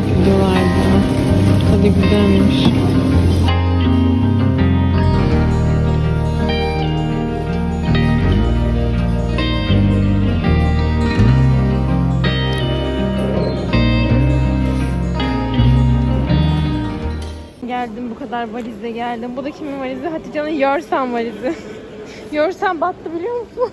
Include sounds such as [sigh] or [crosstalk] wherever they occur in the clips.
tuhaf videolardı. Tadı güzelmiş. geldim bu kadar valizle geldim. Bu da kimin valizi? Hatice'nin Yörsen valizi. [laughs] Yörsen battı biliyor musun?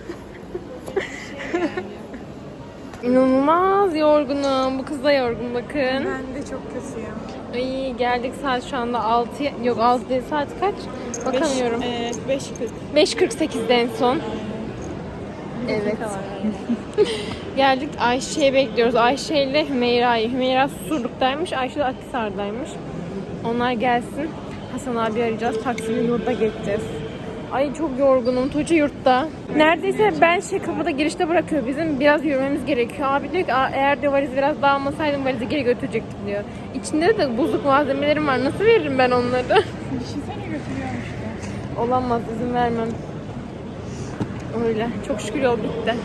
İnanılmaz yorgunum. Bu kız da yorgun bakın. Ben de çok kötüyüm. Ay geldik saat şu anda 6 yok 6 değil saat kaç? Bakamıyorum. 5 40. 5.48'de en son. Evet. [laughs] Geldik Ayşe'yi bekliyoruz. Ayşe ile Hümeyra'yı. Hümeyra Susurluk'taymış. Ayşe de Akhisar'daymış. Onlar gelsin. Hasan abi arayacağız. Taksiyle yurda geçeceğiz. Ay çok yorgunum. Tuğçe yurtta. Neredeyse ben şey kapıda girişte bırakıyor. Bizim biraz yürümemiz gerekiyor. Abi diyor ki "Aa, eğer diyor valizi biraz dağılmasaydım valizi geri götürecektim diyor. İçinde de buzluk malzemelerim var. Nasıl veririm ben onları? Düşünsene götürüyormuş da. Olamaz izin vermem. Öyle. Çok şükür yol bitti.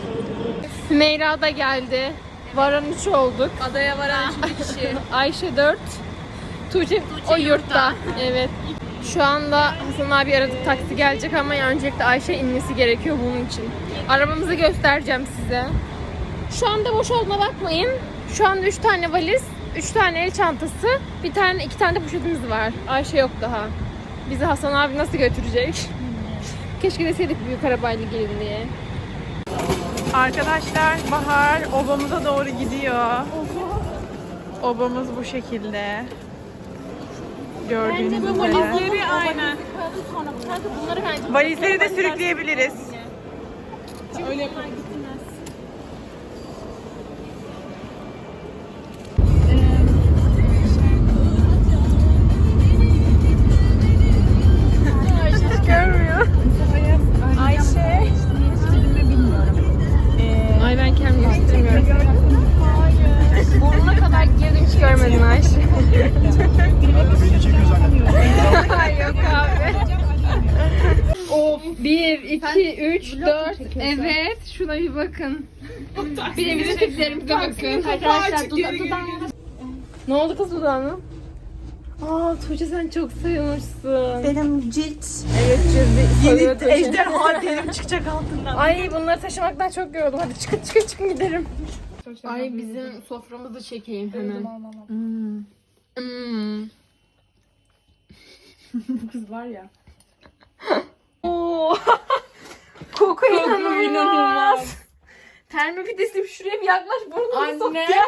Hümeyra da geldi. Varan 3 olduk. Adaya varan kişi. [laughs] Ayşe 4. Tuğçe, o yurtta. Evet. Şu anda Hasan abi aradık taksi gelecek ama öncelikle Ayşe inmesi gerekiyor bunun için. Arabamızı göstereceğim size. Şu anda boş olduğuna bakmayın. Şu anda 3 tane valiz, 3 tane el çantası, bir tane iki tane de poşetimiz var. Ayşe yok daha. Bizi Hasan abi nasıl götürecek? Keşke deseydik büyük arabayla gelin diye. Arkadaşlar Bahar obamıza doğru gidiyor. Obamız bu şekilde. Gördüğünüz üzere. Valizleri aynen. Bunları bence Valizleri de sürükleyebiliriz. Öyle görmüyor. 3, 4. Evet şuna bir bakın. [laughs] Bir de bizim tiplerimize bakın. Arkadaşlar dudağım. Ne oldu kız dudağına? Aa Tuğçe sen çok sayılmışsın. Benim cilt Evet cildi Tuğçe. [laughs] ejderha derim çıkacak altından. Ay bunları taşımaktan çok yoruldum. Hadi çıkın çıkın çıkın gidelim. Ay bizim soframızı çekeyim hemen. Hmm. Hmm. [laughs] Kız var ya. Oo. Koku inanılmaz. Termi pidesi şuraya bir yaklaş burnunu sok Anne. ya.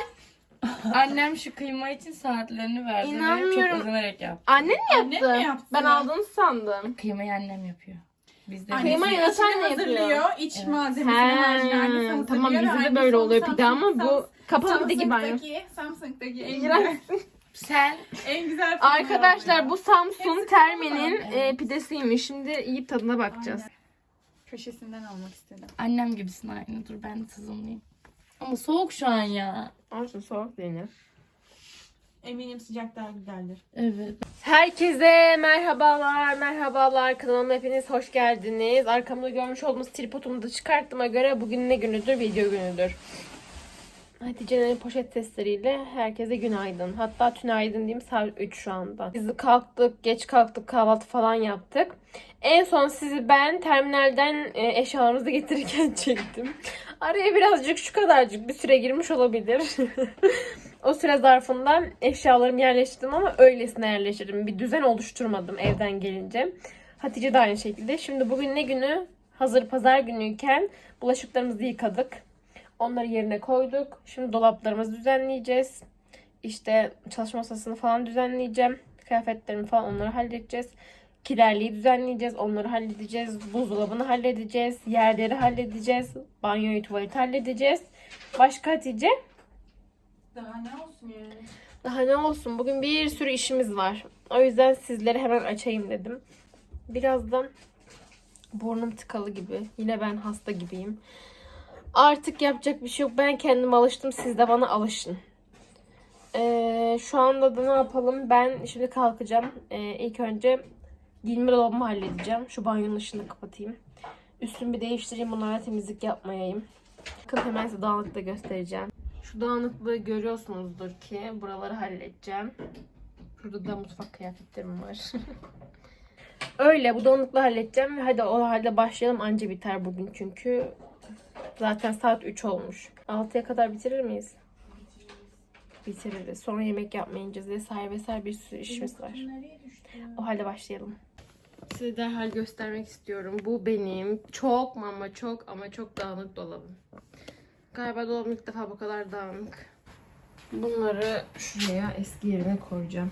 Annem şu kıyma için saatlerini verdi. ve İnanmıyorum. Çok özenerek yaptı. Annen mi yaptı? Annem mi yaptı? Ben aldığını sandım. Kıymayı annem yapıyor. Biz de Kıyma yöneten içini ne yapıyor? hazırlıyor, iç Evet. malzemesini harcını annesi He, hazırlıyor tamam bizde de annesi böyle oluyor pide ama Samsung- bu kapalı pide gibi aynı. Samsung'daki, Samsung'daki en güzel, Sen en güzel firma Arkadaşlar bu Samsung Hepsi kapalı. e, pidesiymiş. Şimdi yiyip tadına bakacağız. Aynen. Köşesinden almak istedim. annem gibisin aynı. Dur ben de tızımlayayım. Ama soğuk şu an ya. Olsun soğuk denir. Eminim sıcak daha güzeldir. Evet. Herkese merhabalar, merhabalar. Kanalıma hepiniz hoş geldiniz. Arkamda görmüş olduğunuz tripodumu da çıkarttığıma göre bugün ne günüdür? Video günüdür. Hatice'nin poşet testleriyle herkese günaydın. Hatta tünaydın diyeyim saat 3 şu anda. Biz kalktık, geç kalktık, kahvaltı falan yaptık. En son sizi ben terminalden e, eşyalarımızı getirirken [laughs] çektim. Araya birazcık şu kadarcık bir süre girmiş olabilir. [laughs] o süre zarfında eşyalarımı yerleştirdim ama öylesine yerleştirdim. Bir düzen oluşturmadım evden gelince. Hatice de aynı şekilde. Şimdi bugün ne günü? Hazır pazar günüyken bulaşıklarımızı yıkadık. Onları yerine koyduk. Şimdi dolaplarımızı düzenleyeceğiz. İşte çalışma masasını falan düzenleyeceğim. Kıyafetlerimi falan onları halledeceğiz. Kilerliği düzenleyeceğiz. Onları halledeceğiz. Buzdolabını halledeceğiz. Yerleri halledeceğiz. Banyoyu, tuvaleti halledeceğiz. Başka Hatice? Daha ne olsun yani? Daha ne olsun bugün bir sürü işimiz var. O yüzden sizlere hemen açayım dedim. Birazdan burnum tıkalı gibi. Yine ben hasta gibiyim. Artık yapacak bir şey yok. Ben kendim alıştım. Siz de bana alışın. Ee, şu anda da ne yapalım? Ben şimdi kalkacağım. Ee, ilk önce giyinme dolabımı halledeceğim. Şu banyonun ışığını kapatayım. Üstümü bir değiştireyim. Bunlara temizlik yapmayayım. Bakın hemen size dağınıklığı göstereceğim. Şu dağınıklığı görüyorsunuzdur ki buraları halledeceğim. Şurada da mutfak kıyafetlerim var. [laughs] Öyle bu donlukla halledeceğim hadi o halde başlayalım anca biter bugün çünkü zaten saat 3 olmuş. 6'ya kadar bitirir miyiz? Bitiririz. Sonra yemek yapmayacağız vesaire vesaire bir sürü işimiz var. O halde başlayalım. Size derhal göstermek istiyorum. Bu benim çok ama çok ama çok dağınık dolabım. Galiba dolabım ilk defa bu kadar dağınık. Bunları şuraya eski yerine koyacağım.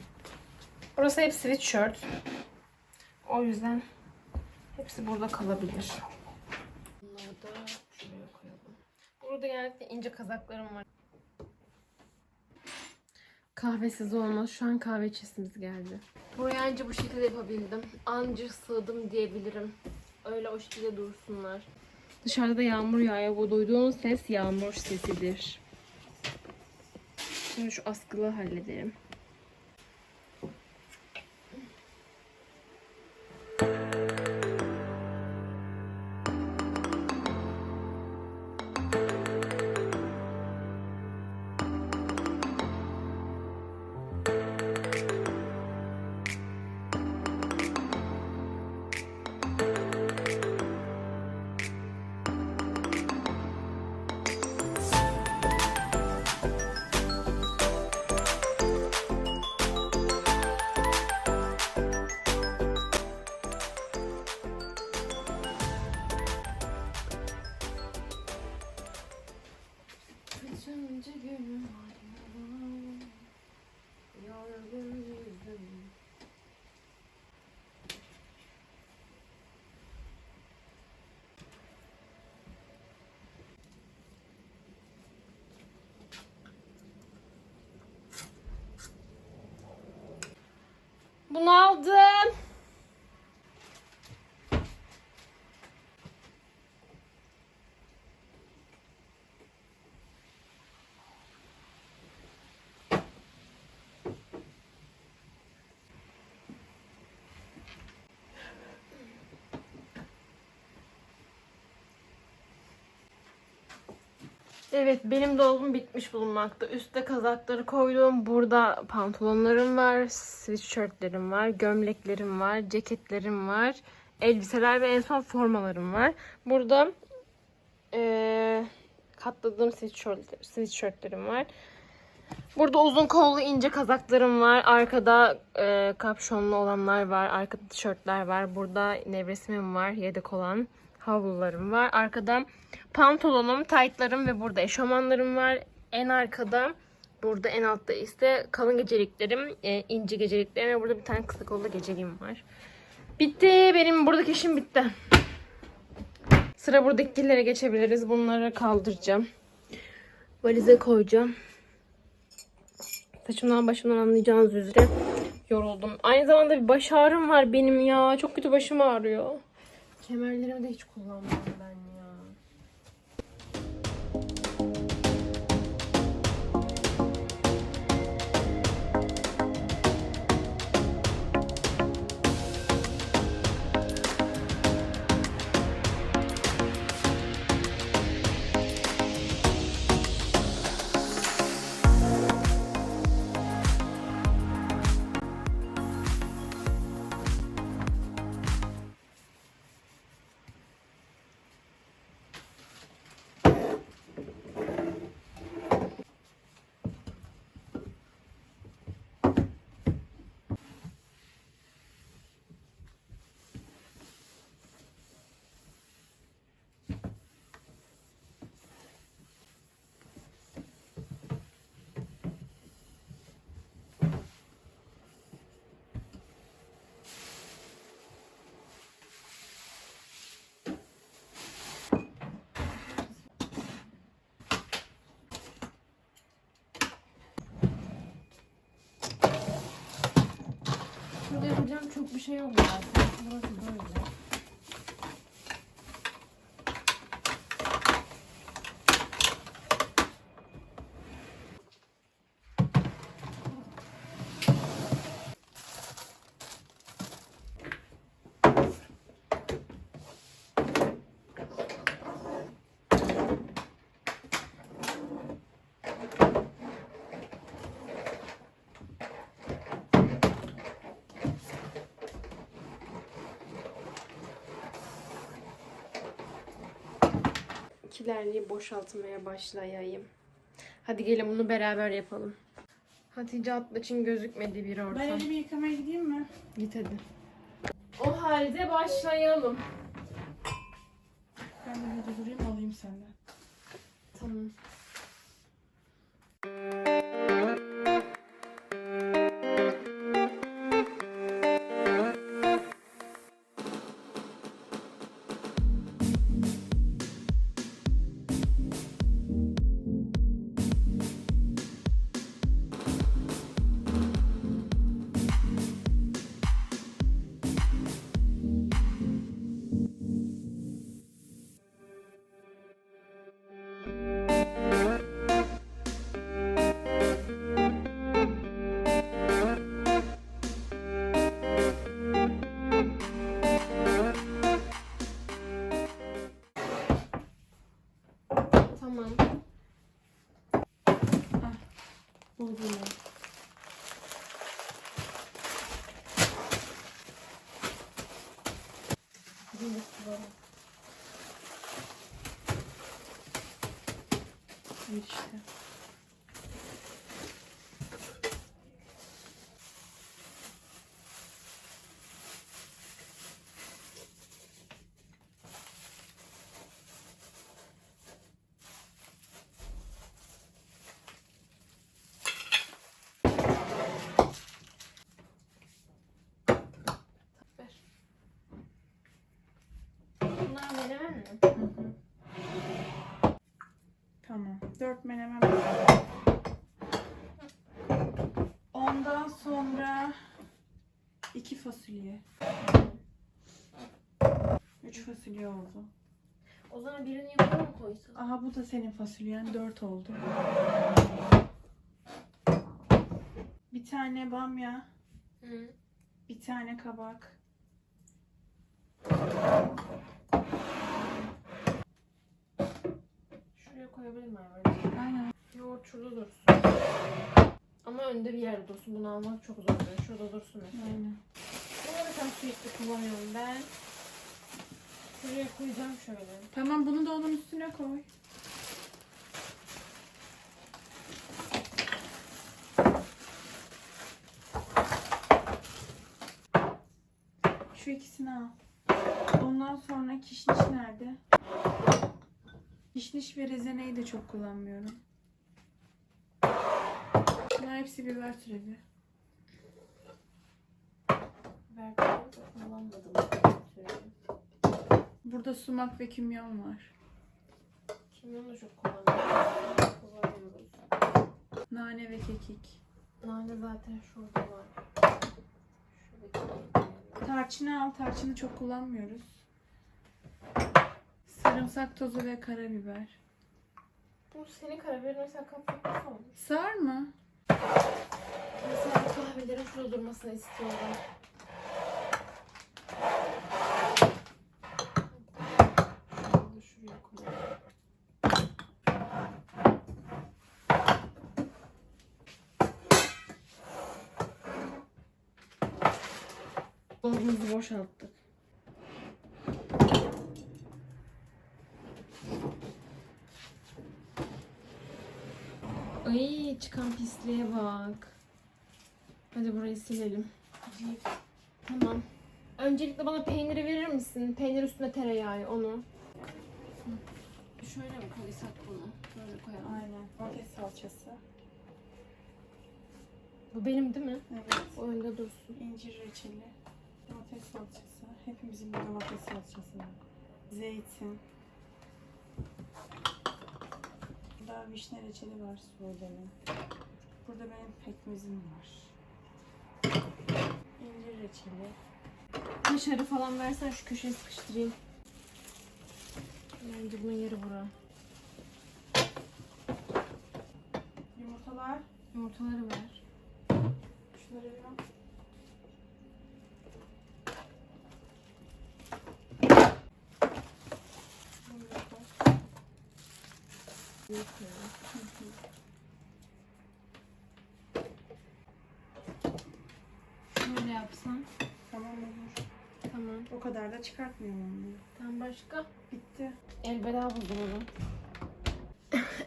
Burası hep sweatshirt. O yüzden hepsi burada kalabilir. Bunları da. Burada genellikle ince kazaklarım var. Kahvesiz olmaz. Şu an kahve içesimiz geldi. Buraya anca bu şekilde yapabildim. Anca sığdım diyebilirim. Öyle o şekilde dursunlar. Dışarıda da yağmur yağıyor. Bu duyduğunuz ses yağmur sesidir. Şimdi şu askılı halledelim. Bunu aldım. Evet benim dolabım bitmiş bulunmakta. Üste kazakları koydum. Burada pantolonlarım var, sweatshirtlerim var, gömleklerim var, ceketlerim var, elbiseler ve en son formalarım var. Burada eee, katladığım sweatshirt, sweatshirtlerim var. Burada uzun kollu ince kazaklarım var. Arkada eee kapşonlu olanlar var. Arkada tişörtler var. Burada nevresimim var. Yedek olan havlularım var. Arkada pantolonum, taytlarım ve burada eşofmanlarım var. En arkada burada en altta ise kalın geceliklerim, e, ince geceliklerim ve burada bir tane kısa kollu geceliğim var. Bitti. Benim buradaki işim bitti. Sıra buradakilere geçebiliriz. Bunları kaldıracağım. Valize koyacağım. Saçımdan başımdan anlayacağınız üzere yoruldum. Aynı zamanda bir baş ağrım var benim ya. Çok kötü başım ağrıyor. Kemerlerimi de hiç kullanmadım ben Yapacağım çok bir şey yok zaten. Burası böyle. Kilerliği boşaltmaya başlayayım. Hadi gelin bunu beraber yapalım. Hatice Atmaç'ın gözükmediği bir ortam. Ben elimi yıkamaya gideyim mi? Git hadi. O halde başlayalım. Ben de burada durayım alayım senden. Bir işte. Bunlar menemen mi? Tamam. Dört menemen. Ondan sonra iki fasulye. Üç fasulye oldu. O zaman birini yukarı mı koysun? Aha bu da senin fasulyen. Dört oldu. Bir tane bamya. Hı. Bir tane kabak. Şuraya koyabilir miyim böyle? Aynen. Yoğurt şurada dursun. Önde bir yerde dursun. Bunu almak çok zor. oluyor. Şurada dursun mesela. Aynen. Bunları ben sürekli kullanıyorum ben. Şuraya koyacağım şöyle. Tamam bunu da onun üstüne koy. Şu ikisini al. Ondan sonra kişniş nerede? Kişniş ve rezeneyi de çok kullanmıyorum. Bunlar hepsi biber türevi. Kullanmadım. Burada sumak ve kimyon var. Kimyon da çok kullanıyorum. Kullanıyoruz. Nane ve kekik. Nane zaten şurada var. Şuradaki. Tarçını al. Tarçını çok kullanmıyoruz. Sarımsak tozu ve karabiber. Bu senin karabiberin mesela nasıl olmuş? Sar mı? Mesela kahvelerin şurada durmasını istiyorum. Dolabımızı boşalttık. Ay çıkan pisliğe bak. Hadi burayı silelim. Tamam. Öncelikle bana peyniri verir misin? Peynir üstüne tereyağı onu. Şöyle mi koysak bunu? Böyle koyalım. Aynen. Domates salçası. Bu benim değil mi? Evet. O önde dursun. İncir reçeli. Domates salçası. Hepimizin bir domates salçası var. Zeytin. Burada vişne reçeli var Sude'nin. Burada benim pekmezim var. İncir reçeli. Kaşarı falan versen şu köşeye sıkıştırayım. Bence bunun yeri bura. Yumurtalar. Yumurtaları ver. Şunları bir al. Bunları yapsam. Tamam olur. Tamam. O kadar da çıkartmıyorum onu. Tam başka. Bitti. Elveda buzdolabı.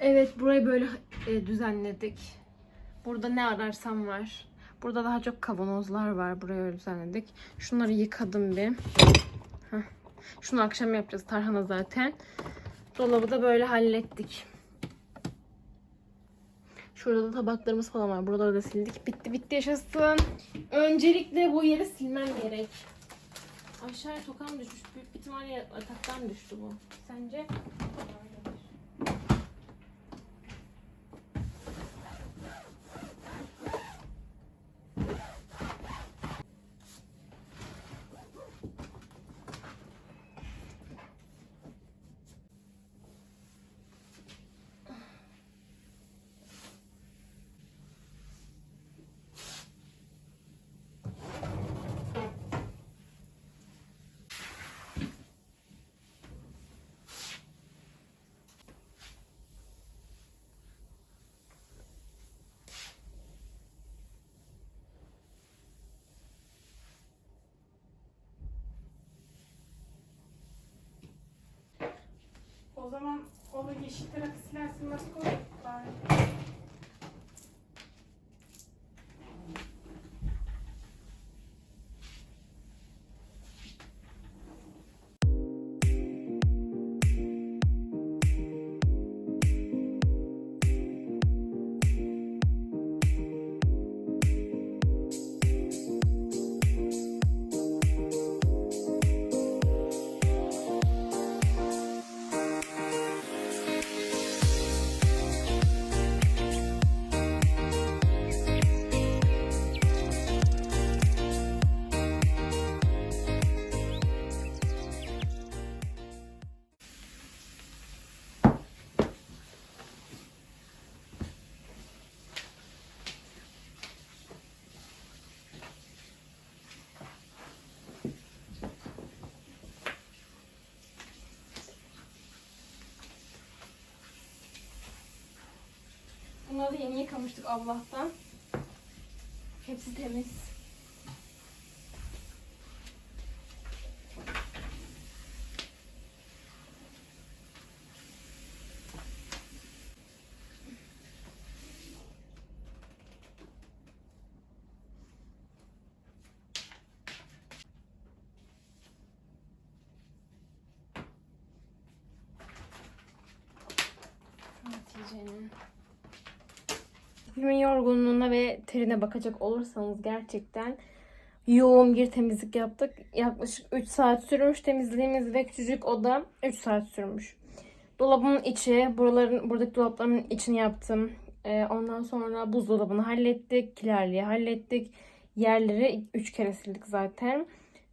evet burayı böyle e, düzenledik. Burada ne ararsam var. Burada daha çok kavanozlar var. Burayı öyle düzenledik. Şunları yıkadım bir. Heh. Şunu akşam yapacağız. Tarhana zaten. Dolabı da böyle hallettik. Şurada da tabaklarımız falan var. Buraları da sildik. Bitti bitti yaşasın. Öncelikle bu yeri silmem gerek. Aşağıya tokam düşmüş. Büyük ihtimalle yataktan düştü bu. Sence? O zaman onu yeşil tarafı silersin nasıl koy? Bari. Bunları da yeni yıkamıştık Allah'tan. Hepsi temiz. Hatice'nin. Filmin yorgunluğuna ve terine bakacak olursanız gerçekten yoğun bir temizlik yaptık. Yaklaşık 3 saat sürmüş temizliğimiz ve küçücük oda 3 saat sürmüş. Dolabımın içi, buraların buradaki dolaplarımın içini yaptım. Ee, ondan sonra buzdolabını hallettik, kilerliği hallettik. Yerleri 3 kere sildik zaten.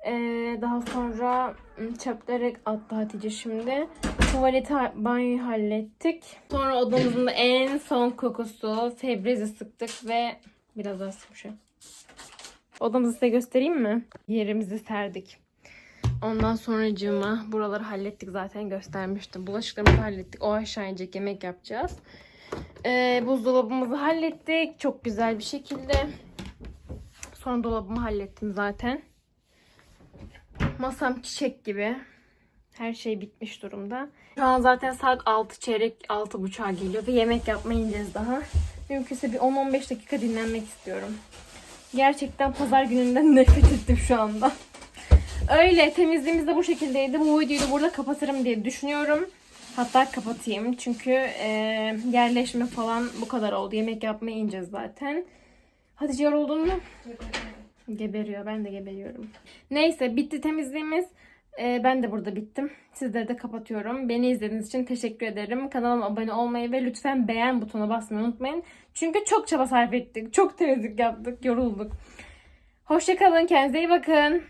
Ee, daha sonra ım, çöpleri attı Hatice şimdi. Tuvaleti, banyoyu hallettik. Sonra odamızın da en son kokusu Febreze sıktık ve biraz daha sıkmışım. Odamızı size göstereyim mi? Yerimizi serdik. Ondan sonra buraları hallettik zaten göstermiştim. Bulaşıklarımızı hallettik. O aşağı inecek yemek yapacağız. Ee, buzdolabımızı hallettik. Çok güzel bir şekilde. Sonra dolabımı hallettim zaten. Masam çiçek gibi. Her şey bitmiş durumda. Şu an zaten saat 6 çeyrek 6 buçuğa geliyor ve yemek yapmaya ineceğiz daha. Mümkünse bir 10-15 dakika dinlenmek istiyorum. Gerçekten pazar gününden [laughs] nefret ettim şu anda. Öyle temizliğimiz de bu şekildeydi. Bu videoyu da burada kapatırım diye düşünüyorum. Hatta kapatayım çünkü e, yerleşme falan bu kadar oldu. Yemek yapmaya ineceğiz zaten. Hatice yoruldun mu? Geberiyor. Ben de geberiyorum. Neyse bitti temizliğimiz. Ee, ben de burada bittim. Sizleri de kapatıyorum. Beni izlediğiniz için teşekkür ederim. Kanalıma abone olmayı ve lütfen beğen butonuna basmayı unutmayın. Çünkü çok çaba sarf ettik. Çok temizlik yaptık. Yorulduk. Hoşçakalın. Kendinize iyi bakın.